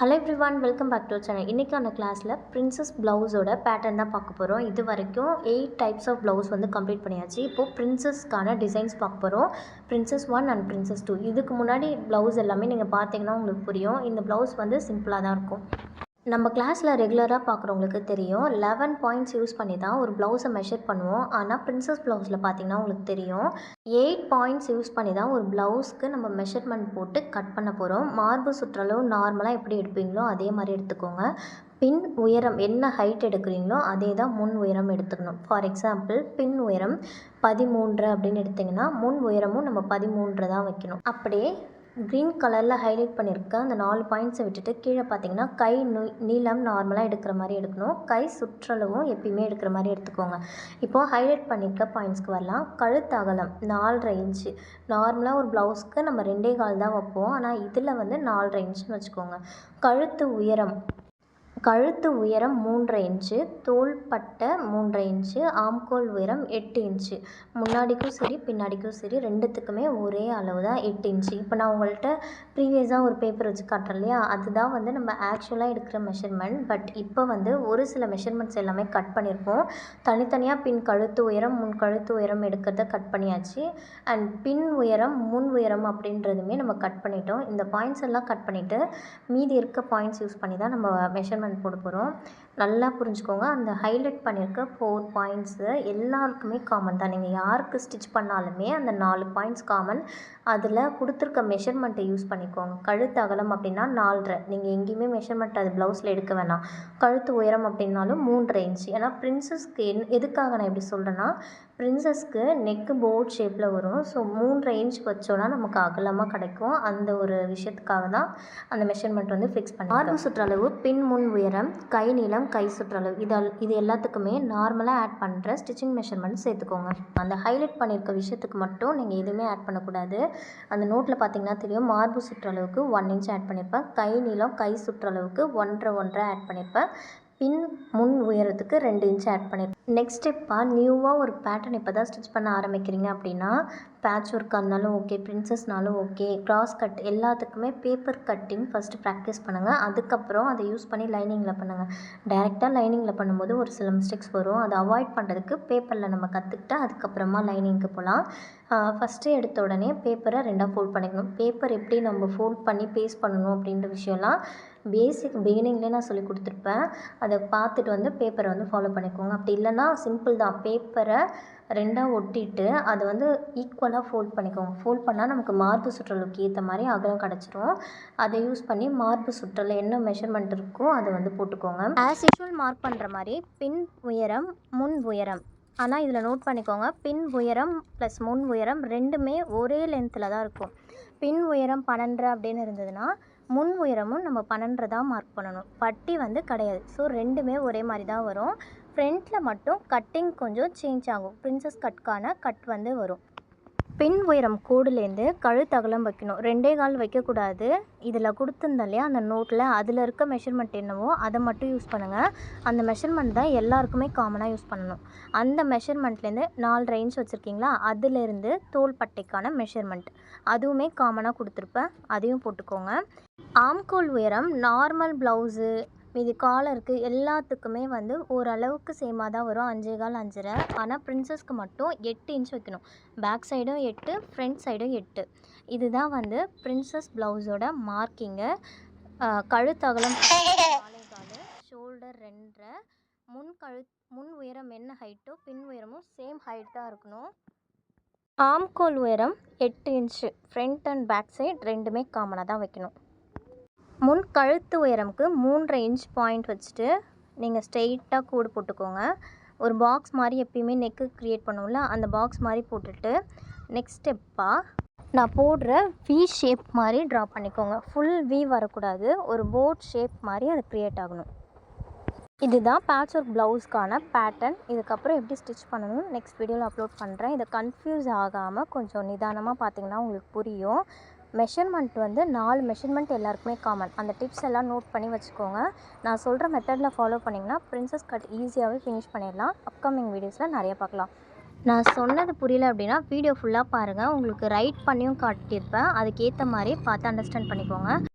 Hello everyone welcome back to channel இன்றைக்கான கிளாஸில் princess ப்ளவுஸோட பேட்டர்ன் தான் பார்க்க போகிறோம் இது வரைக்கும் எயிட் டைப்ஸ் ஆஃப் ப்ளவுஸ் வந்து கம்ப்ளீட் பண்ணியாச்சு. இப்போது பிரின்சஸ்க்கான டிசைன்ஸ் பார்க்க போகிறோம் princess one and princess two இதுக்கு முன்னாடி ப்ளவுஸ் எல்லாமே நீங்கள் பார்த்தீங்கன்னா உங்களுக்கு புரியும். இந்த ப்ளவுஸ் வந்து சிம்பிளாக தான் இருக்கும். நம்ம கிளாஸில் ரெகுலராக பார்க்குறவங்களுக்கு தெரியும். லெவன் பாயிண்ட்ஸ் யூஸ் பண்ணி தான் ஒரு ப்ளவுஸை மெஷர் பண்ணுவோம். ஆனால் பிரின்சஸ் ப்ளவுஸில் பார்த்தீங்கன்னா உங்களுக்கு தெரியும். எயிட் பாயிண்ட்ஸ் யூஸ் பண்ணி தான் ஒரு ப்ளவுஸ்க்கு நம்ம மெஷர்மெண்ட் போட்டு கட் பண்ண போகிறோம் மார்பு சுற்றளவு நார்மலாக எப்படி எடுப்பீங்களோ அதே மாதிரி எடுத்துக்கோங்க. பின் உயரம் என்ன ஹைட் எடுக்கிறீங்களோ அதே தான் முன் உயரம் எடுத்துக்கணும். ஃபார் எக்ஸாம்பிள் பின் உயரம் பதிமூன்று அப்படின்னு எடுத்திங்கன்னா முன் உயரமும் நம்ம பதிமூன்று தான் வைக்கணும். அப்படியே க்ரீன் கலரில் ஹைலைட் பண்ணியிருக்க அந்த நாலு பாயிண்ட்ஸை விட்டுட்டு கீழே பார்த்தீங்கன்னா கை நு நீளம் நார்மலாக எடுக்கிற மாதிரி எடுக்கணும். கை சுற்றளவும் எப்பயுமே எடுக்கிற மாதிரி எடுத்துக்கோங்க. இப்போது ஹைலைட் பண்ணியிருக்க பாயிண்ட்ஸ்க்கு வரலாம். கழுத்து அகலம் நாலரை இன்ச்சு நார்மலாக ஒரு ப்ளவுஸ்க்கு நம்ம ரெண்டே கால் தான் வைப்போம். ஆனால் இதில் வந்து நாலரை இன்ச்சுன்னு வச்சுக்கோங்க. கழுத்து உயரம் கழுத்து உயரம் மூன்றரை இன்ச்சு தோள்பட்டை மூன்றரை இன்ச்சு ஆம்கோல் உயரம் எட்டு இன்ச்சு. முன்னாடிக்கும் சரி பின்னாடிக்கும் சரி ரெண்டுத்துக்குமே ஒரே அளவு தான் எட்டு இன்ச்சு. இப்போ நான் உங்கள்கிட்ட ப்ரீவியஸாக ஒரு பேப்பர் வச்சு காட்டுறேன் இல்லையா? அதுதான் வந்து நம்ம ஆக்சுவலாக எடுக்கிற மெஷர்மெண்ட் பட் இப்போ வந்து ஒரு சில மெஷர்மெண்ட்ஸ் எல்லாமே கட் பண்ணியிருப்போம் தனித்தனியாக பின் கழுத்து உயரம் முன் கழுத்து உயரம் எடுக்கிறத கட் பண்ணியாச்சு. அண்ட் பின் உயரம் முன் உயரம் அப்படின்றதுமே நம்ம கட் பண்ணிட்டோம். இந்த பாயிண்ட்ஸ் எல்லாம் கட் பண்ணிவிட்டு மீதி இருக்க பாயிண்ட்ஸ் யூஸ் பண்ணி தான் நம்ம மெஷர்மெண்ட் போட போகிறோம் நல்லா புரிஞ்சுக்கோங்க. அந்த ஹைலைட் பண்ணியிருக்க ஃபோர் பாயிண்ட்ஸு எல்லாருக்குமே காமன் தான். நீங்கள் யாருக்கு ஸ்டிச் பண்ணாலுமே அந்த நாலு பாயிண்ட்ஸ் காமன் அதில் கொடுத்துருக்க மெஷர்மெண்ட்டை யூஸ் பண்ணிக்கோங்க. கழுத்து அகலம் அப்படின்னா நாலரை. நீங்கள் எங்கேயுமே மெஷர்மெண்ட் அது ப்ளவுஸில் எடுக்க வேணாம். கழுத்து உயரம் அப்படின்னாலும் மூன்றரை இன்ச்சு ஏன்னா பிரின்சஸ்க்கு என் எதுக்காக நான் எப்படி சொல்கிறேன்னா ப்ரின்ஸஸ்க்கு நெக்கு போர்ட் ஷேப்பில் வரும். ஸோ மூன்றரை இன்ச் வச்சோன்னா நமக்கு அகலமாக கிடைக்கும். அந்த ஒரு விஷயத்துக்காக தான் அந்த மெஷர்மெண்ட் வந்து ஃபிக்ஸ் பண்ணி மார்பு சுற்றளவு பின் முன் உயரம் கை நீளம் கை சுற்றளவு. இதால் இது எல்லாத்துக்குமே நார்மலாக ஆட் பண்ணுற ஸ்டிச்சிங் மெஷர்மெண்ட் சேர்த்துக்கோங்க. அந்த ஹைலைட் பண்ணியிருக்க விஷயத்துக்கு மட்டும் நீங்கள் எதுவுமே ஆட் பண்ணக்கூடாது. அந்த நோட்டில் பார்த்தீங்கன்னா தெரியும் மார்பு சுற்றளவுக்கு ஒன் இன்ச் ஆட் பண்ணியிருப்பேன் கை நீளம் கை சுற்றளவுக்கு ஒன்றரை ஒன்றரை ஆட் பண்ணியிருப்பேன் பின் முன் உயரத்துக்கு ரெண்டு இன்ச் ஆட் பண்ணியிருப்பேன் நெக்ஸ்ட் ஸ்டெப்பாக நியூவாக ஒரு பேட்டர்ன் இப்போ தான் ஸ்டிச் பண்ண ஆரம்பிக்கிறீங்க அப்படின்னா பேட்ச் ஒர்க்காக இருந்தாலும் ஓகே பிரின்சஸ்னாலும் ஓகே கிராஸ் கட் எல்லாத்துக்குமே பேப்பர் கட்டிங் ஃபஸ்ட்டு ப்ராக்டிஸ் பண்ணுங்கள் அதுக்கப்புறம் அதை யூஸ் பண்ணி லைனிங்கில் பண்ணுங்கள் டைரெக்டாக லைனிங்கில் பண்ணும்போது ஒரு சில மிஸ்டேக்ஸ் வரும். அதை அவாய்ட் பண்ணுறதுக்கு பேப்பரில் நம்ம கற்றுக்கிட்டு அதுக்கப்புறமா லைனிங்க்கு போகலாம் ஃபஸ்ட்டு எடுத்த உடனே பேப்பரை ரெண்டாக ஃபோல்ட் பண்ணிக்கணும். பேப்பர் எப்படி நம்ம ஃபோல்ட் பண்ணி பேஸ்ட் பண்ணணும் அப்படின்ற விஷயம்லாம் பேசிக் பிகினிங்லேயே நான் சொல்லி கொடுத்துருப்பேன். அதை பார்த்துட்டு வந்து பேப்பரை வந்து ஃபாலோ பண்ணிக்கோங்க. அப்படி இல்லை இல்லைன்னா சிம்பிள் தான். பேப்பரை ரெண்டாக ஒட்டிட்டு அதை வந்து ஈக்குவலாக ஃபோல்ட் பண்ணிக்கோங்க. ஃபோல்ட் பண்ணால் நமக்கு மார்பு சுற்றலுக்கு ஏற்ற மாதிரி அகலம் கிடச்சிரும். அதை யூஸ் பண்ணி மார்பு சுற்றல் என்ன மெஷர்மெண்ட் இருக்கோ அதை வந்து போட்டுக்கோங்க. ஆஸ் யூஷுவல் மார்க் பண்ணுற மாதிரி பின் உயரம் முன் உயரம். ஆனால் இதில் நோட் பண்ணிக்கோங்க. பின் உயரம் ப்ளஸ் முன் உயரம் ரெண்டுமே ஒரே லென்த்தில் தான் இருக்கும். பின் உயரம் பன்னெண்டு அப்படின்னு இருந்ததுன்னா முன் உயரமும் நம்ம பன்னெண்டு தான் மார்க் பண்ணணும். பட்டி வந்து கிடையாது. ஸோ ரெண்டுமே ஒரே மாதிரி தான் வரும். ஃப்ரண்ட்டில் மட்டும் கட்டிங் கொஞ்சம் சேஞ்ச் ஆகும். பிரின்சஸ் கட்கான கட் வந்து வரும். பின் உயரம் கோடுலேருந்து கழுத்து அகலம் வைக்கணும். ரெண்டே கால் வைக்கக்கூடாது. இதில் கொடுத்துருந்தா இல்லையா அந்த நோட்டில் அதில் இருக்க மெஷர்மெண்ட் என்னவோ அதை மட்டும் யூஸ் பண்ணுங்கள் அந்த மெஷர்மெண்ட் தான் எல்லாருக்குமே காமனாக யூஸ் பண்ணணும். அந்த மெஷர்மெண்ட்லேருந்து நாலு ரேஞ்ச் வச்சுருக்கீங்களா அதிலேருந்து தோள்பட்டைக்கான மெஷர்மெண்ட் அதுவுமே காமனாக கொடுத்துருப்பேன். அதையும் போட்டுக்கோங்க. ஆம்கோல் உயரம் நார்மல் ப்ளவுஸு மீதி காலருக்கு எல்லாத்துக்குமே வந்து ஓரளவுக்கு சேமாக தான் வரும். அஞ்சே கால் அஞ்சரை. ஆனால் ப்ரின்சஸ்க்கு மட்டும் எட்டு இன்ச் வைக்கணும். பேக் சைடும் எட்டு ஃப்ரண்ட் சைடும் எட்டு. இதுதான் வந்து ப்ரின்சஸ் ப்ளவுஸோட மார்க்கிங்கு கழுத்தகலம் காலே கால் ஷோல்டர் ரெண்டரை. முன் கழு முன் உயரம் என்ன ஹைட்டோ பின் உயரமும் சேம் ஹைட் தான் இருக்கணும். ஆம்கோல் உயரம் எட்டு inch front and back side ரெண்டுமே காமனாக தான் வைக்கணும். முன் கழுத்து உயரமுக்கு மூன்றரை இன்ச் பாயிண்ட் வச்சுட்டு நீங்கள் ஸ்ட்ரெயிட்டாக கூடு போட்டுக்கோங்க. ஒரு பாக்ஸ் மாதிரி எப்பயுமே நெக்கு க்ரியேட் பண்ணுவோம்ல அந்த பாக்ஸ் மாதிரி போட்டுட்டு நெக்ஸ்ட் ஸ்டெப்பாக நான் போடுற வி ஷேப் மாதிரி ட்ரா பண்ணிக்கோங்க. ஃபுல் வி வரக்கூடாது. ஒரு போட் ஷேப் மாதிரி அது க்ரியேட் ஆகணும். இதுதான் பேட்ச் ஒர்க் ப்ளவுஸ்க்கான பேட்டர்ன் இதுக்கப்புறம் எப்படி ஸ்டிச் பண்ணணும் நெக்ஸ்ட் வீடியோவில் அப்லோட் பண்ணுறேன் இதை கன்ஃபியூஸ் ஆகாமல் கொஞ்சம் நிதானமாக பார்த்தீங்கன்னா உங்களுக்கு புரியும். மெஷர்மெண்ட் வந்து நாலு மெஷர்மெண்ட் எல்லாருக்குமே காமன் அந்த டிப்ஸ் எல்லாம் நோட் பண்ணி வச்சுக்கோங்க. நான் சொல்கிற மெத்தடில் ஃபாலோ பண்ணிங்கன்னா ப்ரின்ஸஸ் கட் ஈஸியாகவே ஃபினிஷ் பண்ணிடலாம். அப்கமிங் வீடியோஸில் நிறைய பார்க்கலாம். நான் சொன்னது புரியல அப்படின்னா வீடியோ ஃபுல்லாக பாருங்கள் உங்களுக்கு ரைட் பண்ணியும் காட்டியிருப்பேன். அதுக்கேற்ற மாதிரி பார்த்து அண்டர்ஸ்டாண்ட் பண்ணிக்கோங்க.